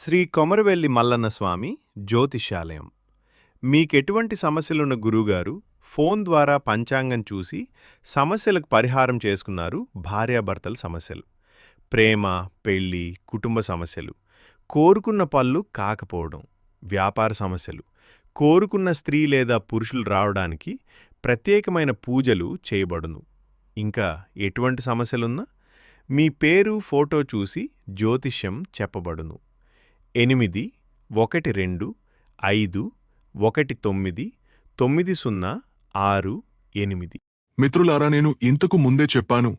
శ్రీ కొమరవెల్లి మల్లన్న స్వామి జ్యోతిష్యాలయం. మీకెటువంటి సమస్యలున్న గురువుగారు ఫోన్ ద్వారా పంచాంగం చూసి సమస్యలకు పరిహారం చేసుకున్నారు భార్యాభర్తల సమస్యలు. ప్రేమ పెళ్ళి కుటుంబ సమస్యలు. కోరుకున్న పళ్ళు కాకపోవడం వ్యాపార సమస్యలు. కోరుకున్న స్త్రీ లేదా పురుషులు రావడానికి ప్రత్యేకమైన పూజలు చేయబడును. ఇంకా ఎటువంటి సమస్యలున్నా మీ పేరు ఫోటో చూసి జ్యోతిష్యం చెప్పబడును. ఎనిమిది ఒకటి రెండు ఐదు ఒకటి తొమ్మిది తొమ్మిది సున్నా ఆరు ఎనిమిది. మిత్రులారా నేను ఇంతకు ముందే చెప్పాను.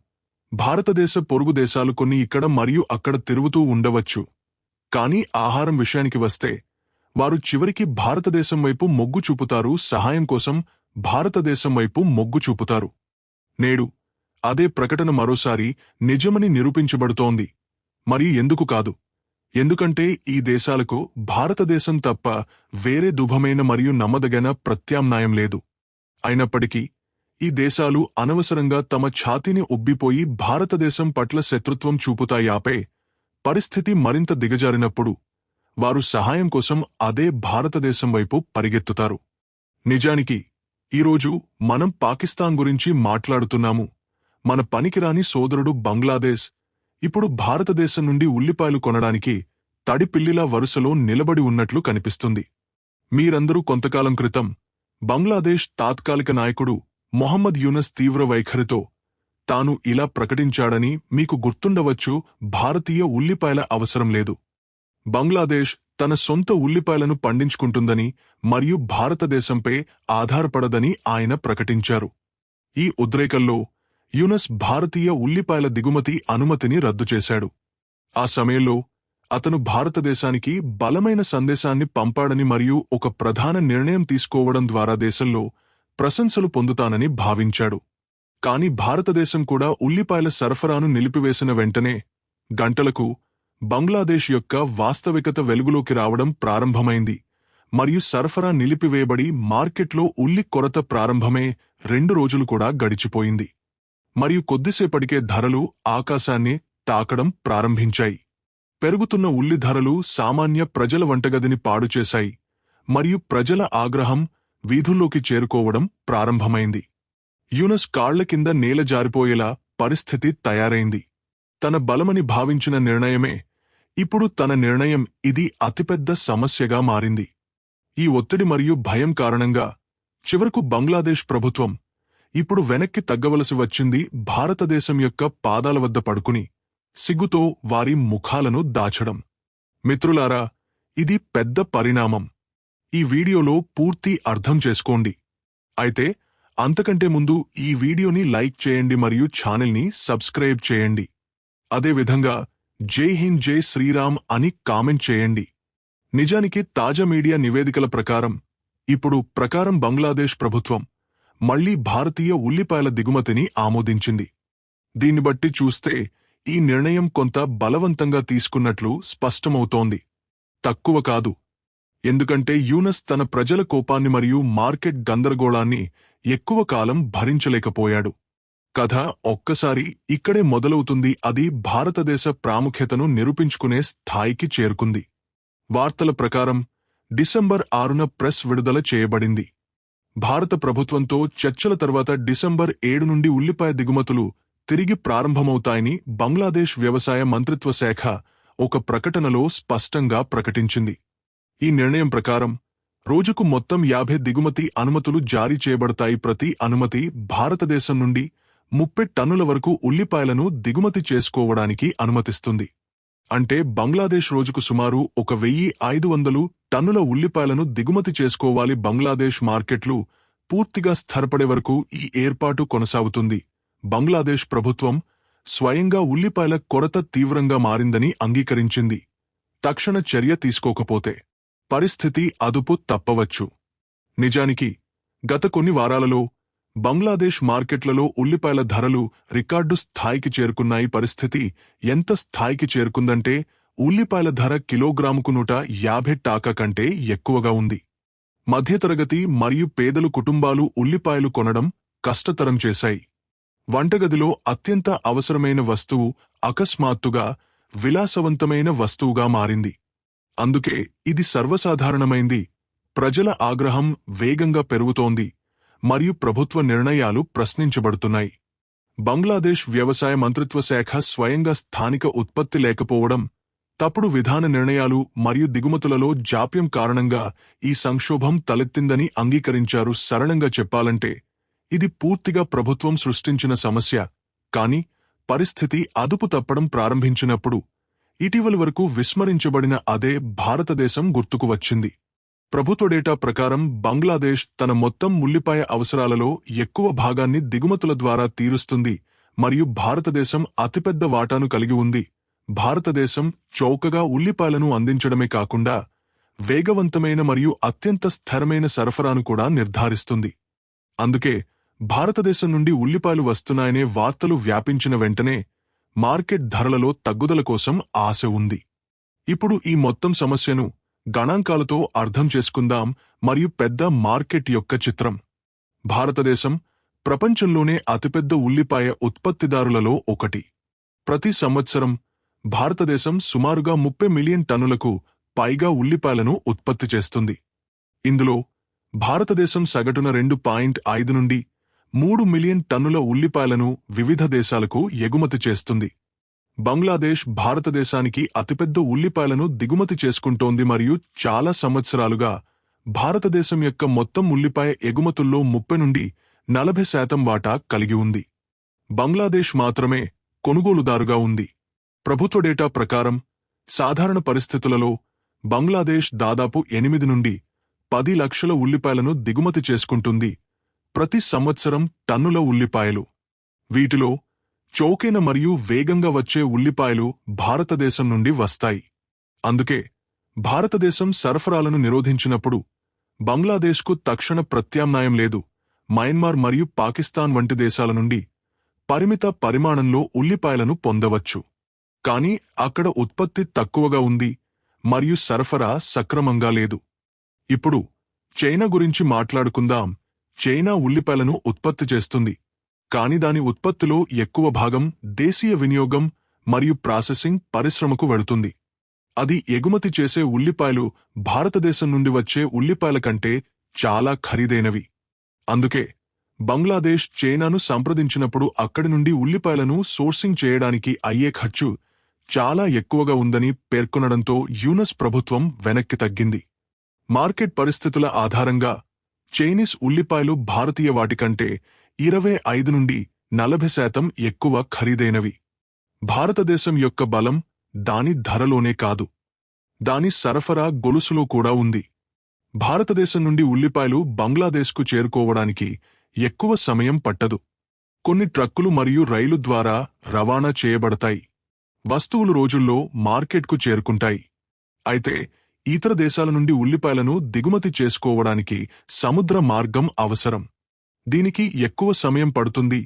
భారతదేశ పొరుగు దేశాలు కొన్ని ఇక్కడ మరియు అక్కడ తిరుగుతూ ఉండవచ్చు. కానీ ఆహారం విషయానికి వస్తే వారు చివరికి భారతదేశం వైపు మొగ్గు చూపుతారు సహాయం కోసం భారతదేశం వైపు మొగ్గు చూపుతారు. నేడు అదే ప్రకటన మరోసారి నిజమని నిరూపించబడుతోంది. మరి ఎందుకు కాదు? ఎందుకంటే ఈ దేశాలకు భారతదేశం తప్ప వేరే దుభమైన మరియు నమ్మదగిన ప్రత్యామ్నాయం లేదు. అయినప్పటికీ ఈ దేశాలు అనవసరంగా తమ ఛాతీని ఉబ్బిపోయి భారతదేశం పట్ల శత్రుత్వం చూపుతాయాపే పరిస్థితి మరింత దిగజారినప్పుడు వారు సహాయం కోసం అదే భారతదేశం వైపు పరిగెత్తుతారు. నిజానికి ఈరోజు మనం పాకిస్తాన్ గురించి మాట్లాడుతున్నాము. మన పనికిరాని సోదరుడు బంగ్లాదేశ్ ఇప్పుడు భారతదేశం నుండి ఉల్లిపాయలు కొనడానికి తడిపిల్లిలా వరుసలో నిలబడి ఉన్నట్లు కనిపిస్తుంది. మీరందరూ కొంతకాలం క్రితం బంగ్లాదేశ్ తాత్కాలిక నాయకుడు మొహమ్మద్ యూనస్ తీవ్ర వైఖరితో తాను ఇలా ప్రకటించాడని మీకు గుర్తుండవచ్చు భారతీయ ఉల్లిపాయల అవసరం లేదు. బంగ్లాదేశ్ తన సొంత ఉల్లిపాయలను పండించుకుంటుందని మరియు భారతదేశంపై ఆధారపడదని ఆయన ప్రకటించారు. ఈ ఉద్రేకంలో యునస్ భారతీయ ఉల్లిపాయల దిగుమతి అనుమతిని రద్దు చేశాడు. ఆ సమయంలో అతను భారతదేశానికి బలమైన సందేశాన్ని పంపాడని మరియు ఒక ప్రధాన నిర్ణయం తీసుకోవడం ద్వారా దేశంలో ప్రశంసలు పొందుతానని భావించాడు. కాని భారతదేశం కూడా ఉల్లిపాయల సరఫరాను నిలిపివేసిన వెంటనే గంటలకు బంగ్లాదేశ్ యొక్క వాస్తవికత వెలుగులోకి రావడం ప్రారంభమైంది. మరియు సరఫరా నిలిపివేయబడి మార్కెట్లో ఉల్లి కొరత ప్రారంభమే రెండు రోజులు కూడా గడిచిపోయింది. మరియు కొద్దిసేపటికే ధరలు ఆకాశాన్ని తాకడం ప్రారంభించాయి. పెరుగుతున్న ఉల్లి ధరలు సామాన్య ప్రజల వంటగదిని పాడుచేశాయి మరియు ప్రజల ఆగ్రహం వీధుల్లోకి చేరుకోవడం ప్రారంభమైంది. యూనస్ కాళ్ళ కింద నేల జారిపోయేలా పరిస్థితి తయారైంది. తన బలమని భావించిన నిర్ణయమే ఇప్పుడు తన నిర్ణయం ఇది అతిపెద్ద సమస్యగా మారింది. ఈ ఒత్తిడి మరియు భయం కారణంగా చివరకు బంగ్లాదేశ్ ప్రభుత్వం ఇప్పుడు వెనక్కి తగ్గవలసి వచ్చింది భారతదేశం యొక్క పాదాల వద్ద పడుకుని సిగ్గుతో వారి ముఖాలను దాచడం. మిత్రులారా ఇది పెద్ద పరిణామం. ఈ వీడియోలో పూర్తి అర్థం చేసుకోండి. అయితే అంతకంటే ముందు ఈ వీడియోని లైక్ చేయండి మరియు ఛానల్ని సబ్స్క్రైబ్ చేయండి. అదేవిధంగా జై హింద్ జై శ్రీరామ్ అని కామెంట్ చేయండి. నిజానికి తాజా మీడియా నివేదికల ప్రకారం ఇప్పుడు ప్రకారం బంగ్లాదేశ్ ప్రభుత్వం మళ్ళీ భారతీయ ఉల్లిపాయల దిగుమతిని ఆమోదించింది. దీన్ని బట్టి చూస్తే ఈ నిర్ణయం కొంత బలవంతంగా తీసుకున్నట్లు స్పష్టమవుతోంది. తక్కువ కాదు. ఎందుకంటే యూనస్ తన ప్రజల కోపాన్ని మరియు మార్కెట్ గందరగోళాన్ని ఎక్కువ కాలం భరించలేకపోయాడు. కథ ఒక్కసారి ఇక్కడే మొదలవుతుంది. అది భారతదేశ ప్రాముఖ్యతను నిరూపించుకునే స్థాయికి చేరుకుంది. వార్తల ప్రకారం డిసెంబర్ ఆరున ప్రెస్ విడుదల చేయబడింది. భారత ప్రభుత్వంతో చర్చల తర్వాత డిసెంబర్ ఏడు నుండి ఉల్లిపాయ దిగుమతులు తిరిగి ప్రారంభమవుతాయని బంగ్లాదేశ్ వ్యవసాయ మంత్రిత్వ శాఖ ఒక ప్రకటనలో స్పష్టంగా ప్రకటించింది. ఈ నిర్ణయం ప్రకారం రోజుకు మొత్తం యాభై దిగుమతి అనుమతులు జారీ చేయబడతాయి ప్రతి అనుమతి భారతదేశం నుండి ముప్పై టన్నుల వరకు ఉల్లిపాయలను దిగుమతి చేసుకోవడానికి అనుమతిస్తుంది. అంటే బంగ్లాదేశ్ రోజుకు సుమారు ఒక వెయ్యి ఐదు వందలు టన్నుల ఉల్లిపాయలను దిగుమతి చేసుకోవాలి బంగ్లాదేశ్ మార్కెట్లు పూర్తిగా స్థిరపడే వరకు ఈ ఏర్పాటు కొనసాగుతుంది. బంగ్లాదేశ్ ప్రభుత్వం స్వయంగా ఉల్లిపాయల కొరత తీవ్రంగా మారిందని అంగీకరించింది. తక్షణ చర్య తీసుకోకపోతే పరిస్థితి అదుపు తప్పవచ్చు. నిజానికి గత కొన్ని వారాలలో బంగ్లాదేశ్ మార్కెట్లలో ఉల్లిపాయల ధరలు రికార్డు స్థాయికి చేరుకున్నాయి పరిస్థితి ఎంత స్థాయికి చేరుకుందంటే ఉల్లిపాయల ధర కిలోగ్రాముకు నూట యాభై టాకా కంటే ఎక్కువగా ఉంది. మధ్యతరగతి మరియు పేదలు కుటుంబాలు ఉల్లిపాయలు కొనడం కష్టతరం చేశాయి. వంటగదిలో అత్యంత అవసరమైన వస్తువు అకస్మాత్తుగా విలాసవంతమైన వస్తువుగా మారింది. అందుకే ఇది సర్వసాధారణమైంది. ప్రజల ఆగ్రహం వేగంగా పెరుగుతోంది మరియు ప్రభుత్వ నిర్ణయాలు ప్రశ్నించబడుతున్నాయి. బంగ్లాదేశ్ వ్యవసాయ మంత్రిత్వ శాఖ స్వయంగా స్థానిక ఉత్పత్తి లేకపోవడం తప్పుడు విధాన నిర్ణయాలు మరియు దిగుమతులలో జాప్యం కారణంగా ఈ సంక్షోభం తలెత్తిందని అంగీకరించారు సరళంగా చెప్పాలంటే. ఇది పూర్తిగా ప్రభుత్వం సృష్టించిన సమస్య. కాని పరిస్థితి అదుపు తప్పడం ప్రారంభించినప్పుడు ఇటీవలి వరకు విస్మరించబడిన అదే భారతదేశం గుర్తుకు వచ్చింది. ప్రభుత్వ డేటా ప్రకారం బంగ్లాదేశ్ తన మొత్తం ఉల్లిపాయ అవసరాలలో ఎక్కువ భాగాన్ని దిగుమతుల ద్వారా తీరుస్తుంది మరియు భారతదేశం అతిపెద్ద వాటాను కలిగి ఉంది. భారతదేశం చౌకగా ఉల్లిపాయలను అందించడమే కాకుండా వేగవంతమైన మరియు అత్యంత స్థిరమైన సరఫరాను కూడా నిర్ధారిస్తుంది. అందుకే భారతదేశం నుండి ఉల్లిపాయలు వస్తున్నాయనే వార్తలు వ్యాపించిన వెంటనే మార్కెట్ ధరలలో తగ్గుదల కోసం ఆశ ఉంది. ఇప్పుడు ఈ మొత్తం సమస్యను గణాంకాలతో అర్థం చేసుకుందాం మరియు పెద్ద మార్కెట్ యొక్క చిత్రం. భారతదేశం ప్రపంచంలోనే అతిపెద్ద ఉల్లిపాయ ఉత్పత్తిదారులలో ఒకటి. ప్రతి సంవత్సరం భారతదేశం సుమారుగా ముప్పై మిలియన్ టన్నులకు పైగా ఉల్లిపాయలను ఉత్పత్తి చేస్తుంది. ఇందులో భారతదేశం సగటున రెండు పాయింట్ ఐదు నుండి మూడు మిలియన్ టన్నుల ఉల్లిపాయలను వివిధ దేశాలకు ఎగుమతి చేస్తుంది. బంగ్లాదేశ్ భారతదేశానికి అతిపెద్ద ఉల్లిపాయలను దిగుమతి చేసుకుంటోంది మరియు చాలా సంవత్సరాలుగా భారతదేశం యొక్క మొత్తం ఉల్లిపాయ ఎగుమతుల్లో ముప్పై నుండి నలభై శాతం వాటా కలిగి ఉంది. బంగ్లాదేశ్ మాత్రమే కొనుగోలుదారుగా ఉంది. ప్రభుత్వ డేటా ప్రకారం సాధారణ పరిస్థితులలో బంగ్లాదేశ్ దాదాపు ఎనిమిది నుండి పది లక్షల ఉల్లిపాయలను దిగుమతి చేసుకుంటుంది ప్రతి సంవత్సరం టన్నుల ఉల్లిపాయలు. వీటిలో చౌకైన మరియు వేగంగా వచ్చే ఉల్లిపాయలు భారతదేశం నుండి వస్తాయి. అందుకే భారతదేశం సరఫరాలను నిరోధించినప్పుడు బంగ్లాదేశ్కు తక్షణ ప్రత్యామ్నాయం లేదు. మయన్మార్ మరియు పాకిస్తాన్ వంటి దేశాల నుండి పరిమిత పరిమాణంలో ఉల్లిపాయలను పొందవచ్చు. కానీ అక్కడ ఉత్పత్తి తక్కువగా ఉంది మరియు సరఫరా సక్రమంగా లేదు. ఇప్పుడు చైనా గురించి మాట్లాడుకుందాం. చైనా ఉల్లిపాయలను ఉత్పత్తి చేస్తుంది. కాని దాని ఉత్పత్తిలో ఎక్కువ భాగం దేశీయ వినియోగం మరియు ప్రాసెసింగ్ పరిశ్రమకు వెడుతుంది అది ఎగుమతి చేసే ఉల్లిపాయలు భారతదేశం నుండి వచ్చే ఉల్లిపాయల కంటే చాలా ఖరీదైనవి. అందుకే బంగ్లాదేశ్ చైనాను సంప్రదించినప్పుడు అక్కడి నుండి ఉల్లిపాయలను సోర్సింగ్ చేయడానికి అయ్యే ఖర్చు చాలా ఎక్కువగా ఉందని పేర్కొనడంతో యూనస్ ప్రభుత్వం వెనక్కి తగ్గింది. మార్కెట్ పరిస్థితుల ఆధారంగా చైనీస్ ఉల్లిపాయలు భారతీయ వాటికంటే ఇరవై ఐదు నుండి నలభై శాతం ఎక్కువ ఖరీదైనవి. భారతదేశం యొక్క బలం దాని ధరలోనే కాదు. దాని సరఫరా గొలుసులో కూడా ఉంది. భారతదేశం నుండి ఉల్లిపాయలు బంగ్లాదేశ్కు చేరుకోవడానికి ఎక్కువ సమయం పట్టదు. కొన్ని ట్రక్కులు మరియు రైలు ద్వారా రవాణా చేయబడతాయి. వస్తువులు రోజుల్లో మార్కెట్కు చేరుకుంటాయి. అయితే ఇతర దేశాల నుండి ఉల్లిపాయలను దిగుమతి చేసుకోవడానికి సముద్ర మార్గం అవసరం. దీనికి ఎక్కువ సమయం పడుతుంది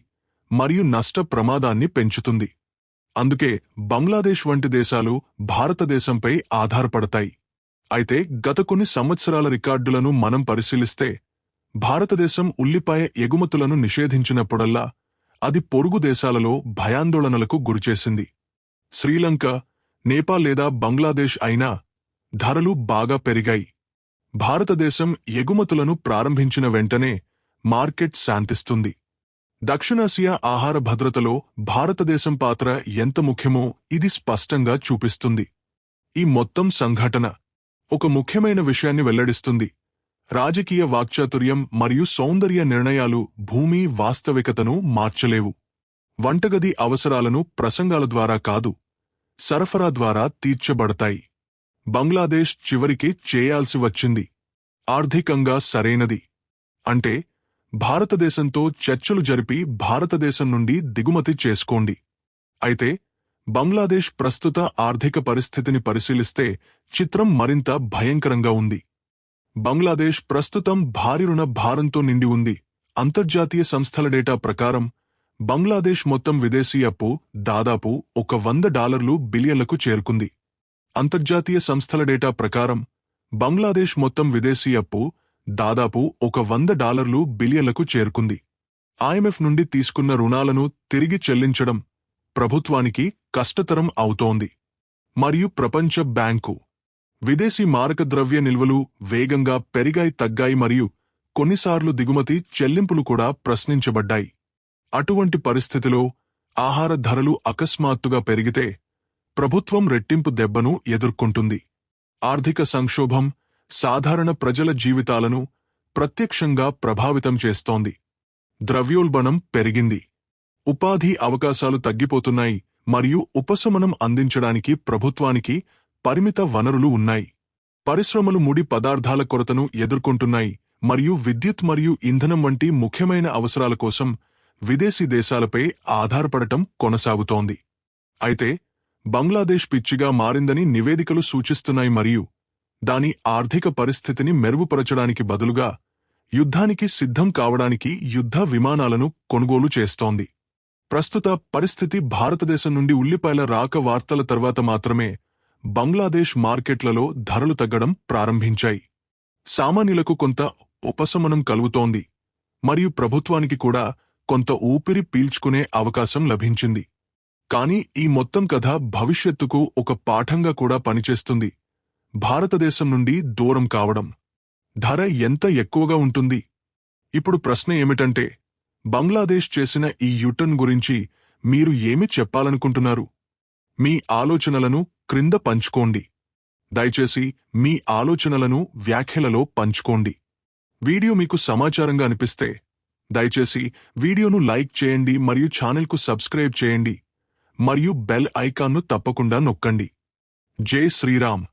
మరియు నష్ట ప్రమాదాన్ని పెంచుతుంది. అందుకే బంగ్లాదేశ్ వంటి దేశాలు భారతదేశంపై ఆధారపడతాయి. అయితే గత కొన్ని సంవత్సరాల రికార్డులను మనం పరిశీలిస్తే భారతదేశం ఉల్లిపాయ ఎగుమతులను నిషేధించినప్పుడల్లా అది పొరుగు దేశాలలో భయాందోళనలకు గురిచేసింది. శ్రీలంక నేపాల్ లేదా బంగ్లాదేశ్ అయినా ధరలు బాగా పెరిగాయి. భారతదేశం ఎగుమతులను ప్రారంభించిన వెంటనే మార్కెట్ శాంతిస్తుంది. దక్షిణాసియా ఆహార భద్రతలో భారతదేశం పాత్ర ఎంత ముఖ్యమో ఇది స్పష్టంగా చూపిస్తుంది. ఈ మొత్తం సంఘటన ఒక ముఖ్యమైన విషయాన్ని వెల్లడిస్తుంది. రాజకీయ వాక్చాతుర్యం మరియు సౌందర్య నిర్ణయాలు భూమి వాస్తవికతను మార్చలేవు. వంటగది అవసరాలను ప్రసంగాల ద్వారా కాదు. సరఫరా ద్వారా తీర్చబడతాయి. బంగ్లాదేశ్ చివరికి చేయాల్సి వచ్చింది. ఆర్థికంగా సరైనది. అంటే భారతదేశంతో చర్చలు జరిపి భారతదేశం నుండి దిగుమతి చేసుకోండి. అయితే బంగ్లాదేశ్ ప్రస్తుత ఆర్థిక పరిస్థితిని పరిశీలిస్తే చిత్రం మరింత భయంకరంగా ఉంది. బంగ్లాదేశ్ ప్రస్తుతం భారీ రుణ భారంతో నిండి ఉంది. అంతర్జాతీయ సంస్థల డేటా ప్రకారం బంగ్లాదేశ్ మొత్తం విదేశీ అప్పు దాదాపు ఒక వంద డాలర్లు బిలియన్లకు చేరుకుంది. అంతర్జాతీయ సంస్థల డేటా ప్రకారం బంగ్లాదేశ్ మొత్తం విదేశీ అప్పు దాదాపు ఒక వంద డాలర్లు బిలియన్లకు చేరుకుంది. ఐఎంఎఫ్ నుండి తీసుకున్న రుణాలను తిరిగి చెల్లించడం ప్రభుత్వానికి కష్టతరం అవుతోంది. మరియు ప్రపంచ బ్యాంకు విదేశీ మారక ద్రవ్య నిల్వలు వేగంగా పెరిగాయి తగ్గాయి మరియు కొన్నిసార్లు దిగుమతి చెల్లింపులు కూడా ప్రశ్నించబడ్డాయి. అటువంటి పరిస్థితిలో ఆహార ధరలు అకస్మాత్తుగా పెరిగితే ప్రభుత్వం రెట్టింపు దెబ్బను ఎదుర్కొంటుంది. ఆర్థిక సంక్షోభం సాధారణ ప్రజల జీవితాలను ప్రత్యక్షంగా ప్రభావితం చేస్తోంది. ద్రవ్యోల్బణం పెరిగింది. ఉపాధి అవకాశాలు తగ్గిపోతున్నాయి మరియు ఉపశమనం అందించడానికి ప్రభుత్వానికి పరిమిత వనరులు ఉన్నాయి. పరిశ్రమలు ముడి పదార్థాల కొరతను ఎదుర్కొంటున్నాయి మరియు విద్యుత్ మరియు ఇంధనం వంటి ముఖ్యమైన అవసరాల కోసం విదేశీ దేశాలపై ఆధారపడటం కొనసాగుతోంది. అయితే బంగ్లాదేశ్ పిచ్చిగా మారిందని నివేదికలు సూచిస్తున్నాయి మరియు దాని ఆర్థిక పరిస్థితిని మెరుగుపరచడానికి బదులుగా యుద్ధానికి సిద్ధం కావడానికి యుద్ధ విమానాలను కొనుగోలు చేస్తోంది. ప్రస్తుత పరిస్థితి భారతదేశం నుండి ఉల్లిపాయల రాక వార్తల తర్వాత మాత్రమే బంగ్లాదేశ్ మార్కెట్లలో ధరలు తగ్గడం ప్రారంభించాయి. సామాన్యులకు కొంత ఉపశమనం కలుగుతోంది. మరియు ప్రభుత్వానికి కూడా కొంత ఊపిరి పీల్చుకునే అవకాశం లభించింది. కాని ఈ మొత్తం కథ భవిష్యత్తుకు ఒక పాఠంగా కూడా పనిచేస్తుంది. భారతదేశం నుండి దూరం కావడం. ధర ఎంత ఎక్కువగా ఉంటుంది? ఇప్పుడు ప్రశ్న ఏమిటంటే బంగ్లాదేశ్ చేసిన ఈ యుటర్న్ గురించి మీరు ఏమి చెప్పాలనుకుంటున్నారు? మీ ఆలోచనలను క్రింద పంచుకోండి. దయచేసి మీ ఆలోచనలను వ్యాఖ్యలలో పంచుకోండి. వీడియో మీకు సమాచారంగా అనిపిస్తే దయచేసి వీడియోను లైక్ చేయండి మరియు ఛానల్కు సబ్స్క్రైబ్ చేయండి. మరియు బెల్ ఐకాన్ను తప్పకుండా నొక్కండి. జై శ్రీరామ్.